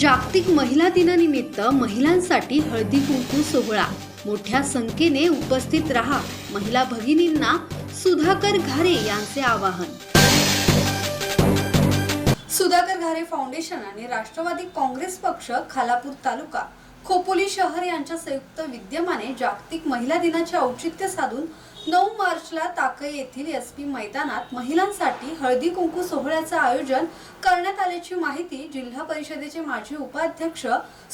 जागतिक महिला दिनानिमित्त महिलांसाठी हळदी कुंकू सोहळा. मोठ्या संख्येने उपस्थित रहा महिला भगिनींना सुधाकर घारे यांचे आवाहन. सुधाकर घारे फाउंडेशन आणि राष्ट्रवादी काँग्रेस पक्ष खालापूर तालुका. खोपोली शहर यांच्या संयुक्त विद्यमाने जागतिक महिला दिनाचे औचित्य साधून नऊ मार्चला ताकई येथील एस पी मैदानात महिलांसाठी हळदी कुंकू सोहळ्याचं आयोजन करण्यात आल्याची माहिती जिल्हा परिषदेचे माजी उपाध्यक्ष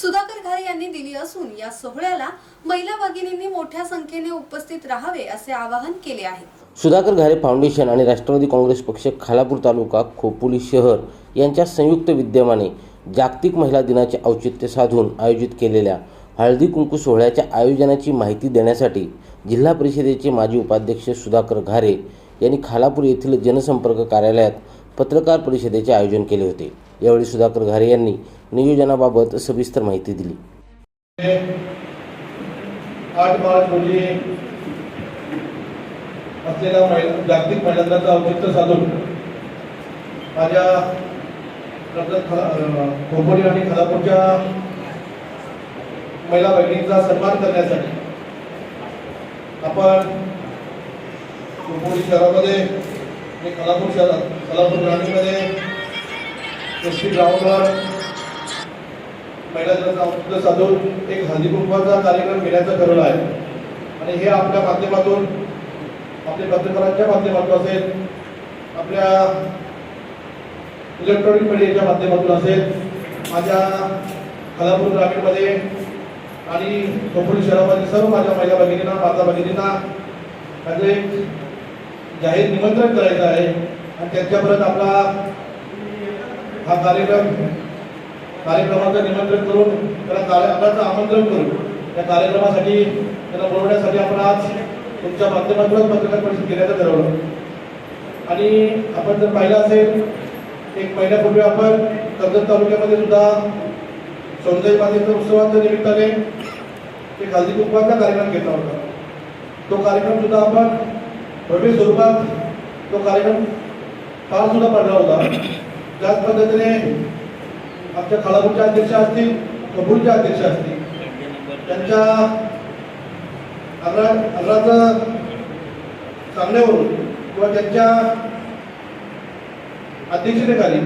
सुधाकर घारे यांनी दिली असून या सोहळ्याला महिला भगिनींनी मोठ्या संख्येने उपस्थित राहावे असे आवाहन केले आहे. सुधाकर घारे फाउंडेशन आणि राष्ट्रवादी काँग्रेस पक्ष खालापूर तालुका खोपोली शहर यांच्या संयुक्त विद्यमाने जागतिक महिला दिनाचे औचित्य साधून आयोजित केलेल्या हळदी कुंकू सोहळ्याच्या आयोजनाची माहिती देण्यासाठी जिल्हा परिषदेचे माजी उपाध्यक्ष सुधाकर घारे यांनी खालापूर येथील जनसंपर्क कार्यालयात पत्रकार परिषदेचे आयोजन केले होते. यावेळी सुधाकर घारे यांनी नियोजनाबाबत सविस्तर माहिती दिली. आठ मार्च रोजी जागतिक महिला औचित्य साधून माझ्या खोपोली आणि खालापूरच्या महिला बहिणींचा सन्मान करण्यासाठी. आपण खोपोली शहरामध्ये आणि कलापूर शहरात खालापूर ग्रामीणमध्ये एस टी ग्राउंडवर महिला दिनाचं साधून एक हळदी कार्यक्रम घेण्याचं ठरवलं आहे. आणि हे आपल्या माध्यमातून आपल्या पत्रकारांच्या माध्यमातून असेल आपल्या इलेक्ट्रॉनिक मीडियाच्या माध्यमातून असेल माझ्या खालापूर ग्रामीणमध्ये आणि खोपोली शहरामध्ये सर्व माझ्या महिला भगिनींना माझा भगिनींना माझं एक जाहीर निमंत्रण करायचं आहे. आणि त्यांच्यापर्यंत आपला हा कार्यक्रम कार्यक्रमाचं निमंत्रण करून त्याला कार्यक्रमाचं आमंत्रण करून त्या कार्यक्रमासाठी त्याला बोलवण्यासाठी आपण आज तुमच्या माध्यमातूनच पत्रकार परिषद घेण्याचं ठरवलं. आणि आपण जर पाहिलं असेल एक महिन्यापूर्वी आपण कर्जत तालुक्यामध्ये सुद्धा सौंदर्य मातेच्या उत्सवाच्या निमित्ताने एक हल्दी कुंकवाचा कार्यक्रम घेतला होता. तो कार्यक्रम सुद्धा आपण भव्य स्वरूपात तो कार्यक्रम पार सुद्धा पडला होता. त्याच पद्धतीने आमच्या खालापूरच्या अध्यक्ष असतील कपूरच्या अध्यक्ष असतील त्यांच्या अग्रा अग्राचं सांगण्यावरून किंवा त्यांच्या अध्यक्षतेखाली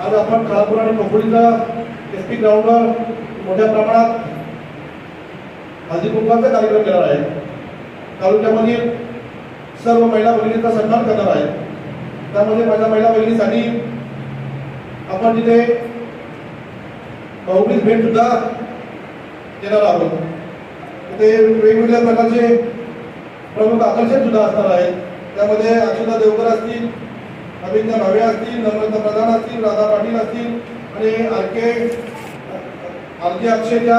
आज आपण खालापूर आणि कपुरीचा एस पी ग्राउंडवर मोठ्या प्रमाणात हळदी कुंकवाचा कार्यक्रम करणार आहे तालुक्यामधील सर्व महिला भगिनींचा सन्मान करणार आहे त्यामध्ये माझ्या महिला भगिनीसाठी आपण तिथे भाऊबीज भेट सुद्धा देणार आहोत. तिथे वेगवेगळ्या प्रकारचे प्रमुख आकर्षण सुद्धा असणार आहेत. त्यामध्ये अक्षता देवकर असतील अभिज्ञा भावे असतील नम्रता प्रधान असतील राधा पाटील असतील आणि आणखी आणखी आर के अक्षयच्या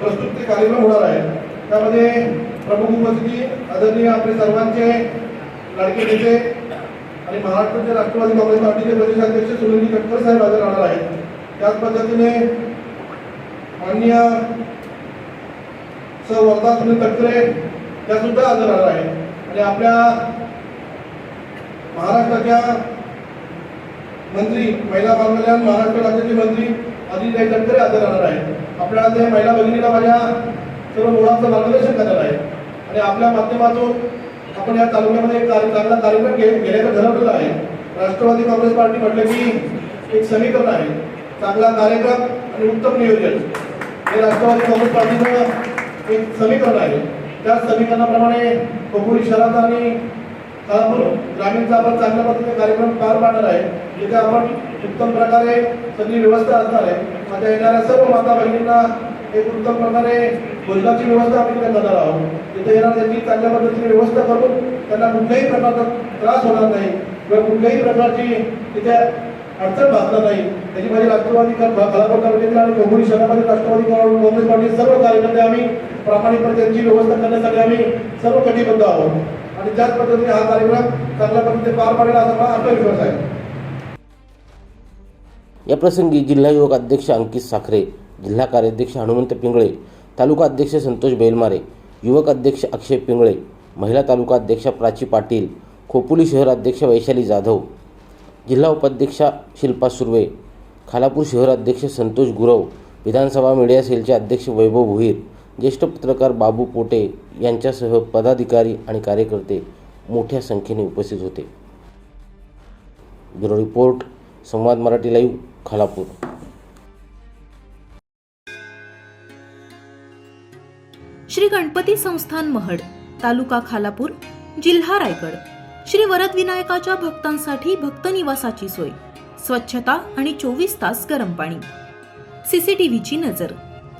प्रस्तुत कार्यक्रम होणार आहे त्यामध्ये प्रमुख उपस्थिती आदरणीय आपले सर्वांचे लाडके नेते आणि महाराष्ट्राचे राष्ट्रवादी काँग्रेस पार्टीचे प्रदेशाध्यक्ष सुनील कटकर साहेब हजर राहणार आहेत. त्याच पद्धतीने माननीय सर वर्धा सुनील तटकरे त्या सुद्धा हजर राहणार आहेत. आणि आपल्या महाराष्ट्राच्या मंत्री महिला बालकल्याण महाराष्ट्र राज्याचे मंत्री अजितभाई तटकरे हजर राहणार आहेत. आपल्याला त्या महिला भगिनीला माझ्या सर्व मुलांचं मार्गदर्शन करणार आहे आणि आपल्या माध्यमातून आपण या तालुक्यामध्ये एक कार्य चांगला कार्यक्रम घे घेण्याचं ठरवलेलं आहे. राष्ट्रवादी काँग्रेस पार्टी म्हटलं की एक समीकरण आहे. चांगला कार्यक्रम आणि उत्तम नियोजन. हे राष्ट्रवादी काँग्रेस पार्टीचं एक समीकरण आहे. त्या समीकरणाप्रमाणे खोपोली शहरात आणि खालापूर ग्रामीणचा आपण चांगल्या पद्धतीने कार्यक्रम पार पाडणार आहे. जिथे आपण उत्तम प्रकारे सगळी व्यवस्था असणार आहे. आता येणाऱ्या सर्व माता बहिणींना एक उत्तम प्रकारे भोजनाची व्यवस्था आम्ही तिथे करणार आहोत. तिथे येणार त्यांची चांगल्या पद्धतीने व्यवस्था करून त्यांना कुठल्याही प्रकारचा त्रास होणार नाही किंवा कुठल्याही प्रकारची तिथे अडचण भासणार नाही. त्याची माझी राष्ट्रवादी खालापूर तालुक्यातील आणि कोकणी शहरामध्ये राष्ट्रवादी काँग्रेस पार्टी सर्व कार्यकर्ते आम्ही प्रामाणिकपणे त्यांची व्यवस्था करण्यासाठी आम्ही सर्व कटिबद्ध आहोत. आणि त्याच पद्धतीने हा कार्यक्रम चांगल्या पद्धतीने पार पाडेल असा मला आत्मविश्वास आहे. या प्रसंगी जिल्हा युवक अध्यक्ष अंकित साखरे जिल्हा कार्याध्यक्ष हनुमंत पिंगळे तालुका अध्यक्ष संतोष बेलमारे युवक अध्यक्ष अक्षय पिंगळे महिला तालुका अध्यक्षा प्राची पाटील खोपोली शहर अध्यक्ष वैशाली जाधव जिल्हा उपाध्यक्षा शिल्पा सुर्वे खालापूर शहर अध्यक्ष संतोष गुरव विधानसभा मीडिया सेलचे अध्यक्ष वैभव भुईर ज्येष्ठ पत्रकार बाबू पोटे यांच्यासह पदाधिकारी आणि कार्यकर्ते मोठ्या संख्येने उपस्थित होते. Bureau report Samvad Marathi live Khalapur. Shri Ganpati संस्थान महड तालुका खालापूर जिल्हा रायगड. श्री वरद विनायकाच्या भक्तांसाठी भक्त निवासाची सोय स्वच्छता आणि चोवीस तास गरम पाणी. सीसीटीव्हीची नजर.